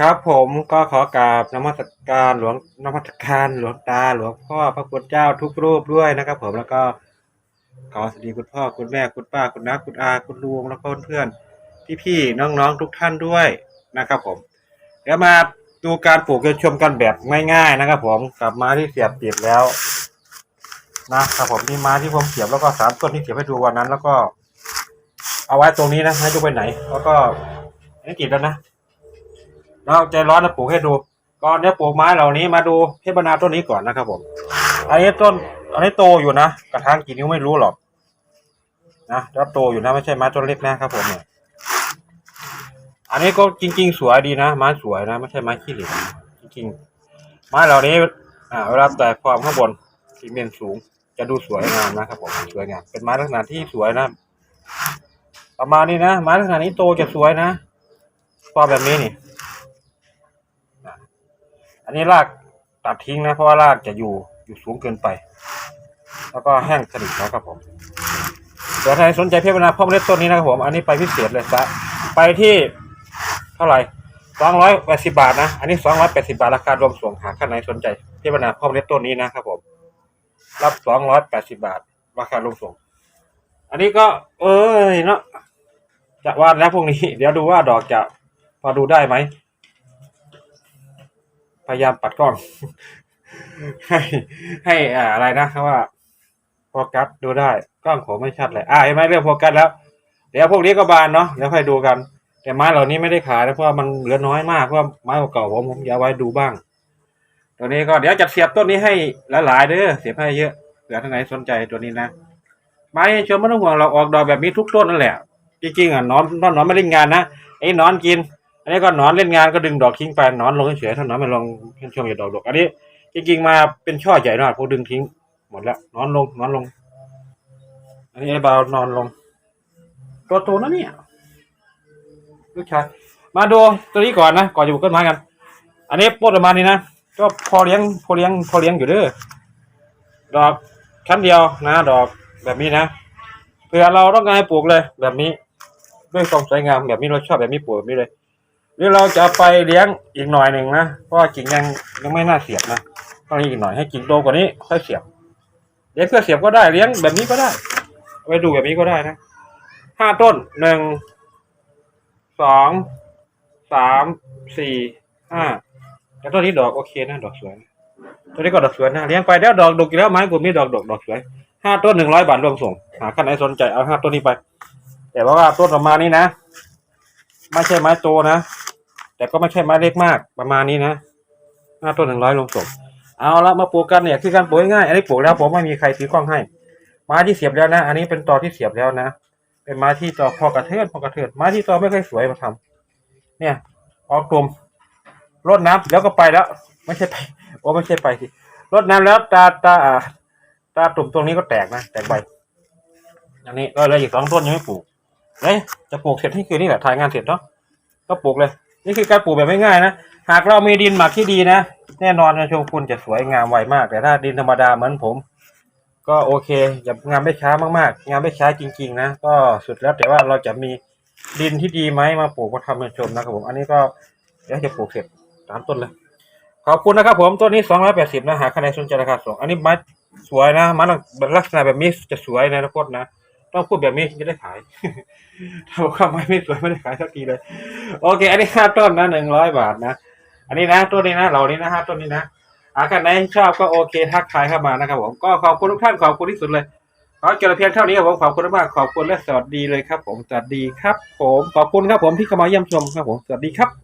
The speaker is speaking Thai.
ครับผมก็ขอกราบนมัสการหลวงนมัสการหลวงตาหลวงพ่อพระคุณเจ้าทุกรูปด้วยนะครับ ผมแล้วก็ขอสวัสดีคุณพ่อคุณแม่คุณป้าคุณน้าคุณอาคุณลุงแล้วก็เพื่อนพี่พี่ๆน้องๆทุกท่านด้วยนะครับ ผม เดี๋ยวมาดูการปลูกจะชมกันแบบง่ายๆนะครับ ผมกับไม้ที่เสียบติดแล้วนะครับผมนี่ไม้ที่ผมเสียบแล้วก็สามต้นที่เสียบให้ดูวันนั้น แล้วก็ เอาไว้ตรงนี้นะให้ดูไปไหน แล้วก็อันนี้ติดแล้วนะ เราใจร้อนนะปลูกให้ดูก่อนจะปลูกไม้เหล่านี้มาดูเพชรบรรณาต้นนี้ก่อนนะครับผมอันนี้ต้นอันนี้โตอยู่นะกระถางกี่นิ้วไม่รู้หรอกนะแล้วโตอยู่นะไม่ใช่ไม้ต้นเล็กนะครับผมเนี่ยอันนี้ก็จริง ๆ สวยดีนะไม้สวยนะไม่ใช่ไม้ขี้เหร่จริงๆไม้เหล่านี้อ่าเวลาแตกความข้างบนซีเมนสูง จะดูสวยงามนะครับผมสวยงามเป็นไม้ลักษณะที่สวยนะประมาณนี้นะไม้ลักษณะนี้โตจะสวยนะพอแบบนี้นี่ อันนี้รากตัดทิ้งนะเพราะว่ารากจะอยู่อยู่สูงเกินไป แล้วก็แห้งสนิทนะครับผมเดี๋ยวใครสนใจเพชรบรรณาพ่อเมล็ดต้นนี้นะครับผมอันนี้ไปพิเศษเลยซะไปที่เท่าไหร่สองร้อยแปดสิบาทนะ อันนี้สองร้อยแปดสิบาทราคารวมส่งหากท่านไหนสนใจเพชรบรรณาพ่อเมล็ดต้นนี้นะครับผม รับสองร้อยแปดสิบาทราคารวมส่ง อันนี้ก็ เอ้ยเนาะจะวาดแล้วพวกนี้ เดี๋ยวดูว่าดอกจะพอดูได้ไหม พยายามปัดกล้อง ให้ให้อ่าอะไรนะคำว่าโฟกัสดูได้กล้องผมไม่ชัดเลยอ่าเห็นไหมเรื่องโฟกัสแล้ว เดี๋ยวพวกนี้ก็บานเนาะเดี๋ยวค่อยดูกัน แต่ไม้เหล่านี้ไม่ได้ขายนะเพราะว่ามันเหลือน้อยมากเพราะว่าไม้เก่าผมผมอยากไว้ดูบ้าง ตัวนี้ก็เดี๋ยวจะเสียบต้นนี้ให้หลายๆเด้อเสียบให้เยอะเผื่อท่านไหนสนใจตัวนี้นะไม้ชมไม่ต้องห่วงเราออกดอกแบบนี้ทุกต้นนั่นแหละจริงๆอะนอนนอนนอนไม่เล่นงานนะไอ้นอนกิน อันนี้ก็นอนเล่นงานก็ดึงดอกทิ้งไปนอนลงเฉยๆถ้าหนอนไม่ลงเห็นชมอย่าดอกดอกอันนี้จริงๆมาเป็นช่อใหญ่หน่อยพวกดึงทิ้งหมดแล้วนอนลงนอนลง อันนี้ไอ้บาวนอนลง ตัวโตนะเนี่ยลูกชายมาดูตัวนี้ก่อนนะก่อนจะปลูกต้นไม้กัน อันนี้ปดประมาณนี้นะก็พอเลี้ยงพอเลี้ยงพอเลี้ยงอยู่เด้อดอกชั้นเดียวนะ ดอกแบบนี้นะเผื่อเราต้องการให้ปลูกเลย แบบนี้ด้วยความสวยงามแบบนี้เราชอบแบบนี้ปลูกแบบนี้เลย หรือเราจะไปเลี้ยงอีกหน่อยหนึ่งนะเพราะกิ่งยังยังไม่น่าเสียบนะต้องเลี้ยงอีกหน่อยให้กิ่งโตกว่านี้ค่อยเสียบเลี้ยงเพื่อเสียบก็ได้เลี้ยงแบบนี้ก็ได้ไปดูแบบนี้ก็ได้นะห้าต้นหนึ่งสองสามสี่ห้าแล้วต้นนี้ดอกโอเคนะดอกสวยต้นนี้ก็ดอกสวยนะเลี้ยงไปแล้วดอกดกอีกแล้วไม้กลุ่มนี้ดอกดกดอกสวยห้าต้นหนึ่งร้อยบาทรวมส่งหาท่านไหนสนใจเอาห้าต้นนี้ไป แต่ว่าต้นประมานี้นะไม่ใช่ไม้โตนะ แต่ก็ไม่ใช่ไม้เล็กมากประมาณนี้นะหน้าต้นหนึ่งร้อยลงศพเอาละมาปลูกกันเนี่ยคือการปลูกง่ายอันนี้ปลูกแล้วผมไม่มีใครถือกล้องให้ไม้ที่เสียบแล้วนะ อันนี้เป็นตอที่เสียบแล้วนะเป็นไม้ที่ตอพอกระเทือนพอกระเทือนไม้ที่ตอไม่ค่อยสวยมาทำเนี่ยออกกลมรดน้ำแล้วก็ไปแล้ว ไม่ใช่ไปโอ้ไม่ใช่ไปสิรดน้ำแล้วตาตาตาตุ่มตรงนี้ก็แตกนะแตกใบอันนี้ก็เลยอีกสองต้นยังไม่ปลูกเฮ้ยจะปลูกเสร็จที่คืนนี่แหละถ่ายงานเสร็จเนาะก็ปลูกเลย นี่คือการปลูกแบบไม่ง่ายนะ หากเรามีดินหมักที่ดีนะ แน่นอนนะโชกุนจะสวยงามไวมาก แต่ถ้าดินธรรมดาเหมือนผม ก็โอเคอย่างามไม่ช้ามากๆ งามไม่ช้าจริง ๆ นะ ก็สุดแล้วแต่ว่าเราจะมีดินที่ดีไหมมาปลูกมาทำมาชมนะครับผม อันนี้ก็เดี๋ยวจะปลูกเสร็จตามต้นเลย ขอบคุณนะครับผมต้นนี้สองร้อยแปดสิบนะหากใครสนใจราคาส่งอันนี้ไม้สวยนะไมันลักษณะแบบนี้จะสวยในะทุกคนนะ ต้องพูดแบบนี้จะได้ขายถ้าบอกว่าไม่ไม่สวยไม่ได้ขายสักทีเลย โอเค อันนี้ห้าต้นนะหนึ่งร้อยบาทนะอันนี้นะต้นนี้นะเหล่านี้นะห้าต้นนี้นะอากันไหนชอบก็โอเคทักทายเข้ามานะครับผมก็ขอบคุณทุกท่านขอบคุณที่สุดเลยขอเจอเพียงเท่านี้ครับผมขอบคุณมากขอบคุณและสวัสดีเลยครับ ผมสวัสดีครับ ผมขอบคุณครับผมที่เข้ามาเยี่ยมชมครับผมสวัสดีครับ